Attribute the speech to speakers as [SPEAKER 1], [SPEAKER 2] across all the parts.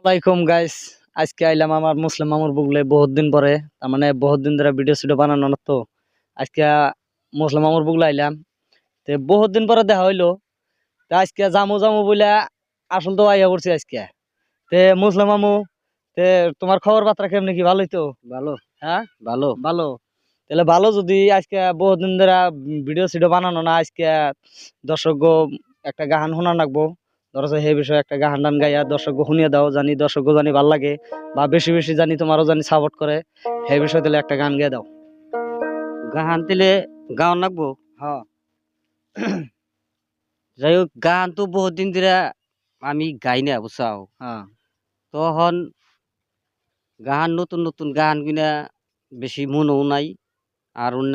[SPEAKER 1] আসসালামাইকুম গাইস আজকে আইলাম আমার মুসলিম মামুর বুগলে বহুত দিন পরে। তার মানে বহুত দিন ধরে ভিডিও সিডিও বানানো না তো। আজকে মুসলিম মামুর বুগলে আইলাম। তে বহুত দিন পরে দেখা হইল। তে আজকে জামু জামু বলে আসল তো আইয়া পড়ছি আজকে। তে মুসলিম মামু তে তোমার খবর বার্তা কেমনি কি? ভালোই তো?
[SPEAKER 2] ভালো।
[SPEAKER 1] হ্যাঁ?
[SPEAKER 2] ভালো।
[SPEAKER 1] ভালো। তাহলে ভালো যদি আজকে বহুত দিন ধরে ভিডিও সিডিও বানানো না আজকে দর্শক একটা গান শোনা রাখব ধরো যে সেই বিষয়ে একটা গান টান গাইয়া দর্শক শুনিয়ে দাও জানি দর্শক জানি ভালো লাগে বা বেশি বেশি জানি তোমারও জানি সাপোর্ট করে সেই বিষয়ে তাহলে একটা গান গেয়ে দাও।
[SPEAKER 2] গান দিলে গান লাগবো?
[SPEAKER 1] হ্যাঁ।
[SPEAKER 2] যাই হোক গান তো বহুত দিন ধরে আমি গাই না বুঝছাও?
[SPEAKER 1] হ্যাঁ।
[SPEAKER 2] তখন গান নতুন নতুন গান কিনা বেশি মনও নাই আর অন্য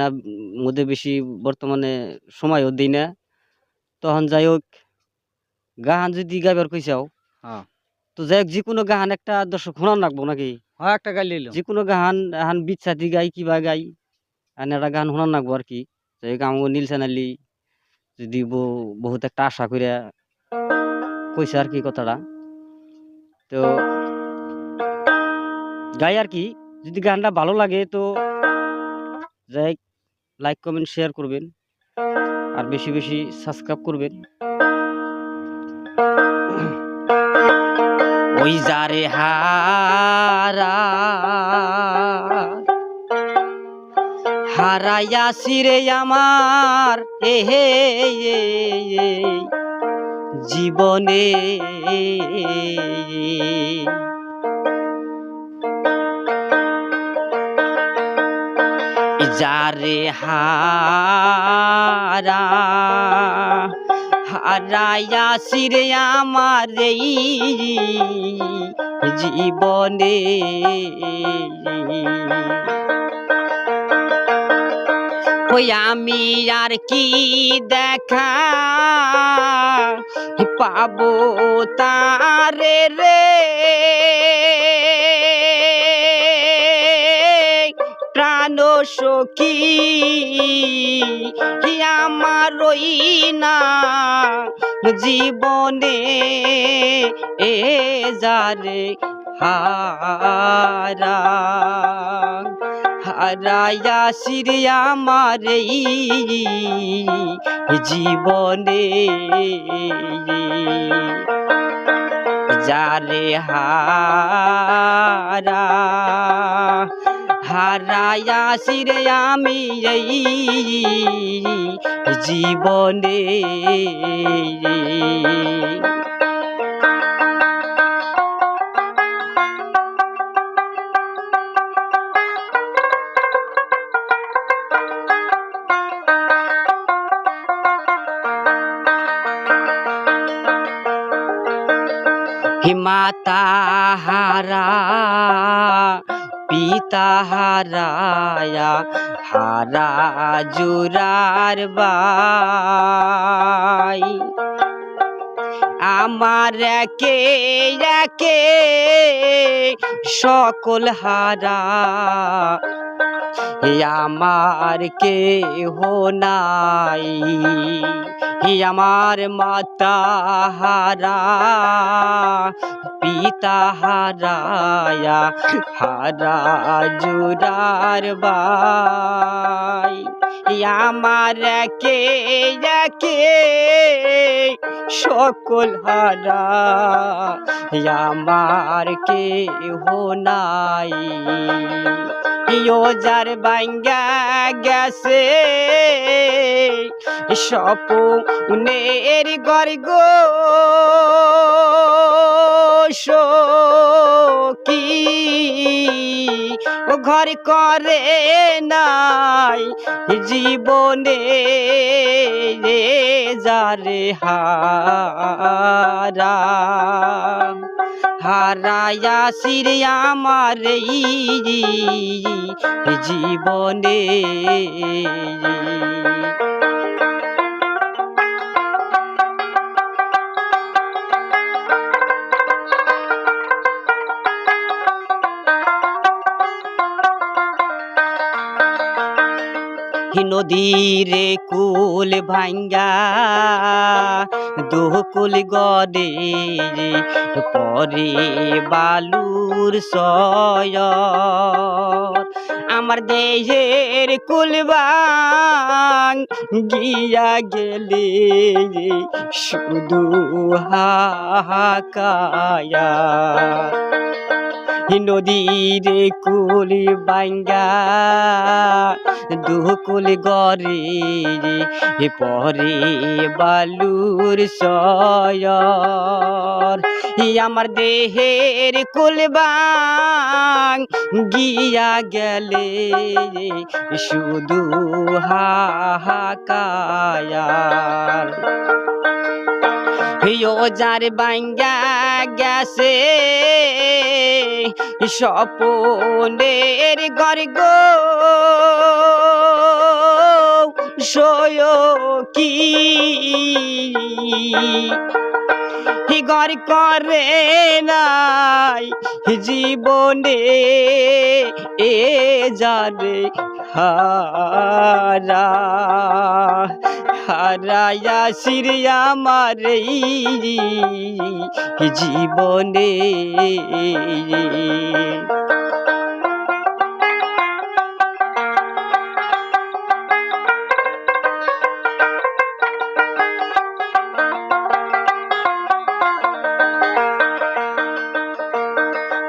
[SPEAKER 2] মধ্যে বেশি বর্তমানে সময়ও দিই না। তখন যাই হোক গান যদি গাইবার কইসাও
[SPEAKER 1] হ্যাঁ।
[SPEAKER 2] তো যাই হোক যিকোনো গান একটা দর্শক শোনান রাখব নাকি?
[SPEAKER 1] হ্যাঁ একটা গাই লইল
[SPEAKER 2] যিকোনো গান এখন বিচ্ছাতি গাই কিবা গাই আর একটা গান শোনান রাখব আর কি। যাই হোক আমাকে নীল চ্যানেলি যদি বহুত একটা আশা করে কইছে আর কি কথাটা। তো গাই আর কি যদি গানটা ভালো লাগে তো যাই লাইক কমেন্ট শেয়ার করবেন। আর বেশি বেশি সাবস্ক্রাইব করবেন। ওই যারে হারা। হারাইয়াছি রে আমার এ হে এ, এ, জীবনে। যারে হারা। হারাইয়াছি সিরে আমার জীবনে। ওই আমি আর কি দেখা পাবো তারে রে? প্রাণ সখী আমার ওই না, জীবনে এ যারে হারা। হারাইয়া সিরে আমার এই জীবনে, যারে হারা। হারাইয়া সিরে আমি এই জীবনে। মাতা হারা পিতা হারায়া হারা জুরার বাই। আমার একে একে সকল হারা আমার কে হো নাই আমার মাতা হারা পিতা হারায়া হারা জুরার বাই। আমার কে একে সকল হারা আমার কে নাই। যার বাঙ্গা গেছে, স্বপনের গর্গ কি ও ঘর করে নাই জীবনে রে যারে হারা। হারাইয়া সিরে আমার জীবনে নদীর কুল ভাঙ্গা দুকুল গড়ে পরে বালুর সয় আমার দেহের কুলবাং গিয়া গেলে শুধু হাহাকায়া নদীর কুল বাঙ্গা দুকুল গরে পরে বালুর সয়র। আমার দেহের কুলবাং গিয়া গেলে শুধু হাহাকায়ার হিও যার বাঙ্গা গেছে স্বপনের গর্গ। সয় কি? গর করে নাই জীবনে এ যারে হারা। হারায়া সিরিয়া মারে জীবনে।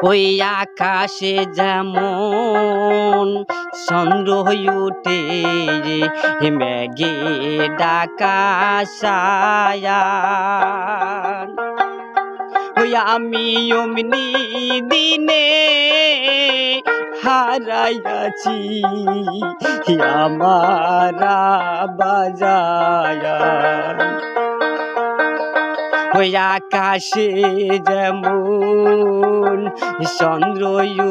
[SPEAKER 2] ওই আকাশে যেমন চন্দ্র উঠে মেঘে ডাকা ওই আমি অমনি দিনে হারাইয়াছি আমারা বাজায়ান ওই আকাশে যেমন চন্দ্র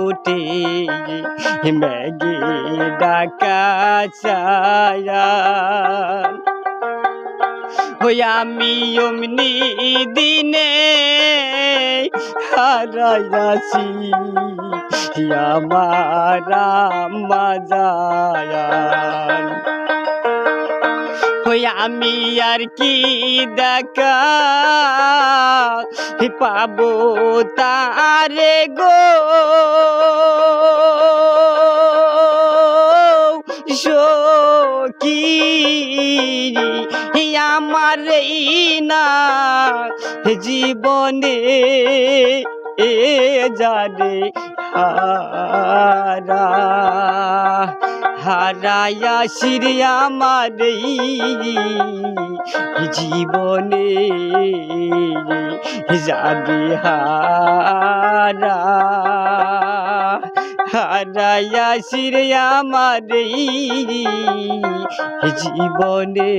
[SPEAKER 2] উঠে, মেঘে ডাকা ছায়া। ওই আমি অমনি দিনে হারাইয়াছি, আমারা মাজায়ান আমি আর কি দেখা? পাবো তারে গো। সখী আমার না জীবনে এ জানে হারা। হারায়া সিরিয়া মারে জীবনে যাবে হারা। হারায়া সিরিয়া মারে জীবনে